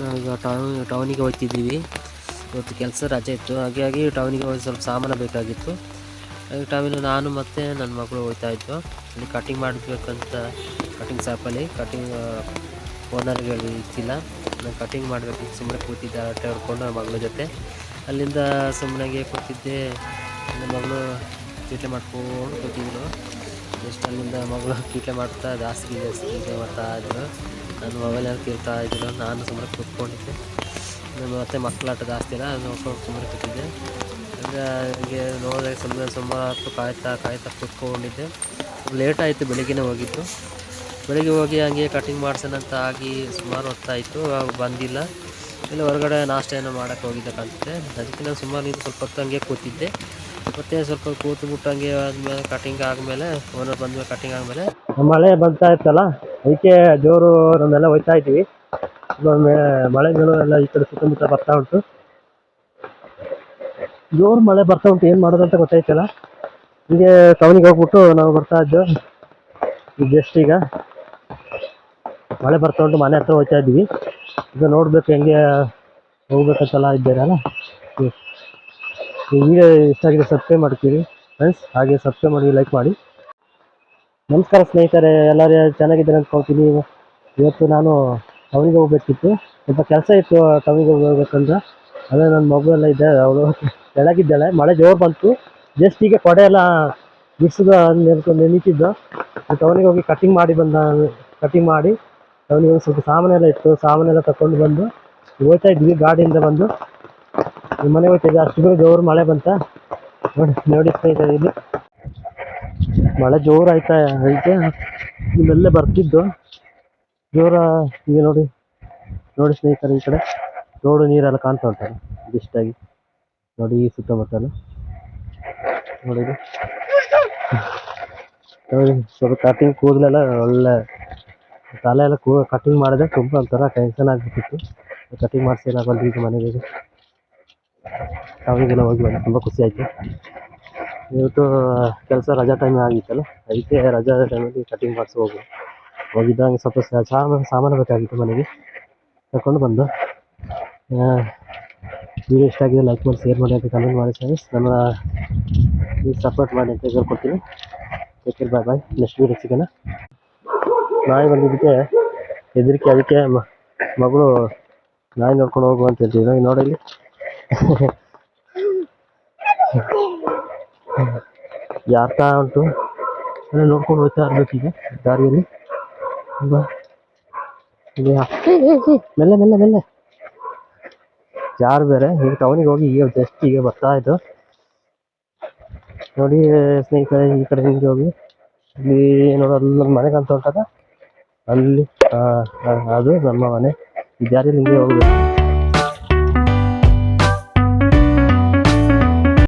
ನಾವೀಗ ಟೌನ್ ಟೌನಿಗೆ ಹೋಗ್ತಿದ್ದೀವಿ. ಇವತ್ತು ಕೆಲಸ ರಜೆ ಇತ್ತು. ಹಾಗಾಗಿ ಟೌನಿಗೆ ಹೋಗಿ ಸ್ವಲ್ಪ ಸಾಮಾನು ಬೇಕಾಗಿತ್ತು. ಹಾಗೆ ಟೌನಿಗೆ ನಾನು ಮತ್ತು ನನ್ನ ಮಗಳು ಹೋಗ್ತಾ ಇದ್ವು. ಅಲ್ಲಿ ಕಟಿಂಗ್ ಮಾಡಬೇಕಂತ ಕಟಿಂಗ್ ಶಾಪಲ್ಲಿ ಕಟಿಂಗ್ ಓನರ್ಗೆ ಇತ್ತಿಲ್ಲ ನಾನು ಕಟಿಂಗ್ ಮಾಡಬೇಕು ಸುಮ್ಮನೆ ಕೂತಿದ್ದೆ. ಆಟ ಆಡ್ಕೊಂಡು ನನ್ನ ಮಗಳ ಜೊತೆ. ಅಲ್ಲಿಂದ ಸುಮ್ಮನೆಗೆ ಕೂತಿದ್ದೆ. ನನ್ನ ಮಗಳು ಚೀಟೆ ಮಾಡ್ಕೊಂಡು ಕೂತಿದ್ರು. ಜಸ್ಟ್ ಅಲ್ಲಿಂದ ಮಗಳು ಕೀಟ ಮಾಡ್ತಾ, ಜಾಸ್ತಿ ಜಾಸ್ತಿ ಕೀಟ್ಲೆ ಮಾಡ್ತಾ ಇದ್ರು ನನ್ನ ಮೊಬೈಲಲ್ಲಿ ಕೀರ್ತಾ ಇದ್ರು ನಾನು ಸುಮ್ಮನೆ ಕೂತ್ಕೊಂಡಿದ್ದೆ. ನಮ್ಮ ಮತ್ತೆ ಮಕ್ಕಳಾಟ ಜಾಸ್ತಿ ಅಲ್ಲ ಅದು ನೋಡ್ಕೊಂಡು ಸುಮಾರು ಕೂತಿದ್ದೆ. ಅಂದರೆ ಹಂಗೆ ನೋಡಿದ್ರೆ ಸುಮ್ಮನೆ ಸುಮಾರು ಹೊತ್ತು ಕಾಯ್ತಾ ಕಾಯ್ತಾ ಕೂತ್ಕೊಂಡಿದ್ದೆ. ಲೇಟ್ ಆಯಿತು, ಬೆಳಿಗ್ಗೆನೇ ಹೋಗಿದ್ದು. ಬೆಳಿಗ್ಗೆ ಹೋಗಿ ಹಂಗೆ ಕಟಿಂಗ್ ಮಾಡ್ಸೋಣ ಅಂತ ಆಗಿ ಸುಮಾರು ಹೊತ್ತಾಯಿತು ಬಂದಿಲ್ಲ. ಇಲ್ಲ, ಹೊರಗಡೆ ನಾಷ್ಟ ಏನೋ ಮಾಡೋಕ್ಕೆ ಹೋಗಿದ್ದೆ ಕಾಣ್ತಿದ್ದೆ ಅದಕ್ಕೆ ನಾನು ಸುಮಾರು ಇದು ಸ್ವಲ್ಪ ಹೊತ್ತು ಹಂಗೆ ಕೂತಿದ್ದೆ. ಮತ್ತೆ ಸ್ವಲ್ಪ ಕೂತು ಬಿಟ್ಟು ಹಂಗೆ ಆದಮೇಲೆ ಕಟಿಂಗ್ ಆದಮೇಲೆ ಓನರ್ ಬಂದ್ಮೇಲೆ ಕಟಿಂಗ್ ಆದಮೇಲೆ ಮಳೆ ಬರ್ತಾ ಇತ್ತಲ್ಲ, ಅದಕ್ಕೆ ಜೋರು ನಮ್ಮೆಲ್ಲ ಹೋಯ್ತಾ ಇದ್ದೀವಿ ಮಳೆಗಳು ಎಲ್ಲ ಈ ಕಡೆ ಸುತ್ತಮುತ್ತ ಬರ್ತಾ ಉಂಟು. ಜೋರು ಮಳೆ ಬರ್ತಾ ಉಂಟು, ಏನು ಮಾಡೋದಂತ ಗೊತ್ತಾಯ್ತಲ್ಲ. ಹೀಗೆ ಟೌನಿಗೆ ಹೋಗ್ಬಿಟ್ಟು ನಾವು ಬರ್ತಾ ಇದ್ದೋ ಜಸ್ಟ್ ಈಗ ಮಳೆ ಬರ್ತಾ ಉಂಟು, ಮನೆ ಹತ್ರ ಹೋಗ್ತಾ ಇದ್ದೀವಿ. ಈಗ ನೋಡ್ಬೇಕು ಹೆಂಗೆ ಹೋಗ್ಬೇಕಂತೆಲ್ಲ ಇದ್ದೀರಲ್ಲ. ಈ- ವಿಡಿಯೋ ಇಷ್ಟ ಆಗಿದೆ ಸಬ್ಸ್ಕ್ರೈಬ್ ಮಾಡ್ತೀರಿ ಫ್ರೆಂಡ್ಸ್ ಹಾಗೆ ಸಬ್ಸ್ಕ್ರೈಬ್ ಮಾಡಿ ಲೈಕ್ ಮಾಡಿ. ನಮಸ್ಕಾರ ಸ್ನೇಹಿತರೆ, ಎಲ್ಲರೂ ಚೆನ್ನಾಗಿದ್ದಾರೆ ಅಂದ್ಕೊಳ್ತೀನಿ. ಇವತ್ತು ನಾನು ಟೌನಿಗೆ ಹೋಗ್ಬೇಕಿತ್ತು. ಸ್ವಲ್ಪ ಕೆಲಸ ಇತ್ತು ಟೌನಿಗೆ ಹೋಗ್ಬೇಕಂದ್ರೆ. ಅದೇ ನನ್ನ ಎಲ್ಲ ಇದ್ದೆ, ಅವಳು ಕೆಳಗಿದ್ದಾಳೆ. ಮಳೆ ಜೋರು ಬಂತು. ಜಸ್ಟ್ ಈಗ ಕೊಡೆ ಎಲ್ಲ ಬಿಡಿಸಿದ ನೆನ್ಕೊಂಡು ನಿಂತಿದ್ದು. ಟೌನಿಗೆ ಹೋಗಿ ಕಟಿಂಗ್ ಮಾಡಿ ಬಂದ ಕಟಿಂಗ್ ಮಾಡಿ. ಟೌನಿಗೆ ಹೋಗಿ ಸ್ವಲ್ಪ ಸಾಮಾನೆಲ್ಲ ಇತ್ತು. ಸಾಮಾನೆಲ್ಲ ತಗೊಂಡು ಬಂದು, ಹೋಗ್ತಾ ಇದ್ವಿ ಗಾಡಿಯಿಂದ ಬಂದು. ಈ ಮನೆ ಹೋಗ್ತಾ ಇದ್ದೆ ಅಷ್ಟು ಜೋರು ಮಳೆ ಬಂತ. ನೋಡಿ ನೋಡಿ ಸ್ನೇಹಿತರೆ, ಇಲ್ಲಿ ಮಳೆ ಜೋರು ಆಯ್ತಾ ಐತೆ. ಇಲ್ಲೆಲ್ಲ ಬರ್ತಿದ್ದು. ಜೋರ ಈಗ ನೋಡಿ ನೋಡಿ ಸ್ನೇಹಿತರೆ ಈ ಕಡೆ. ರೋಡು ನೀರೆಲ್ಲ ಕಾಣ್ತಾ ಉಂಟಲ್ಲ ಇದಿಷ್ಟಾಗಿ ನೋಡಿ ಈ ಸುತ್ತಮುತ್ತಲು. ನೋಡಿ. ನೋಡಿ, ಸ್ವಲ್ಪ ಕಟಿಂಗ್ ಕೂದಲೆಲ್ಲ ಒಳ್ಳೆ ತಲೆ ಎಲ್ಲ ಕೂ ಕಟಿಂಗ್ ಮಾಡಿದ್ರೆ ತುಂಬ ಒಂಥರ ಟೆನ್ಷನ್ ಆಗ್ಬಿಟ್ಟಿತ್ತು. ಕಟಿಂಗ್ ಮಾಡಿಸಿ ಎಲ್ಲ ಬಂದು ಈಗ ಮನೆಗೆ. ಟೌನಿಗೆಲ್ಲ ಹೋಗಿ ಬಂದು ತುಂಬ ಖುಷಿ ಆಯಿತು. ಇವತ್ತು ಕೆಲಸ ರಜಾ ಟೈಮ್ ಆಗಿತ್ತಲ್ಲ? ಅದಕ್ಕೆ ರಜಾ ಟೈಮಲ್ಲಿ ಕಟಿಂಗ್ ಮಾಡಿಸಿ ಹೋಗು ಹೋಗಿದ್ದಾಗ ಸ್ವಲ್ಪ ಸಾಮಾನು ಸಾಮಾನು ಬೇಕಾಗಿತ್ತು ಮನೆಗೆ. ತಗೊಂಡು ಬಂದು ವಿಡಿಯೋ ಇಷ್ಟ ಆಗಿದೆ ಲೈಕ್ ಮಾಡಿ ಶೇರ್ ಮಾಡಿ ಅಂತ ಕಮೆಂಟ್ ಮಾಡಿ ಫ್ರೆಂಡ್ಸ್ ನಮ್ಮ ಸಪೋರ್ಟ್ ಮಾಡಿ ಅಂತ ಹೇಳ್ಕೊಡ್ತೀನಿ. Okay bye bye next video ಸಿಗೋಣ. ನಾಯಿ ಬಂದಿದ್ದಕ್ಕೆ ಹೆದರಿಕೆ, ಅದಕ್ಕೆ ಮಗಳು ನಾಯಿ ನೋಡ್ಕೊಂಡು ಹೋಗು ಅಂತ ಹೇಳ್ತಿದ್ರು. ನೋಡಿ ಇಲ್ಲಿ. ಯಾರ್ತಾ ಉಂಟು? ಎಲ್ಲ ನೋಡ್ಕೊಂಡು ಹೋಗ್ತಾ ಇರ್ಬೇಕೀಗ ದಾರಿಯಲ್ಲಿ. ಅಲ್ವಾ ಇದು ಯಾ- ಮೆಲ್ಲ ಮೆಲ್ಲ ಮೆಲ್ಲ. ಯಾರು ಬೇರೆ? ಈಗ ಟೌನಿಗೆ ಹೋಗಿ ಈಗ ಜಸ್ಟ್ ಈಗ ಬರ್ತಾ ಇದ್ದು. ನೋಡಿ, ಸ್ನೇಹಿತರೆ, ಈ ಕಡೆ ಹಿಂಗೆ ಹೋಗಿ. ಇಲ್ಲಿ ನೋಡು, ಅಲ್ಲಿ ಮನೆ ಕಾಣ್ತಾ ಉಂಟದ ಅಲ್ಲಿ ಅದು ನಮ್ಮ ಮನೆ. ಈ ದಾರಿಯಲ್ಲಿ ಹಿಂಗೆ ಹೋಗ್ಬೇಕು.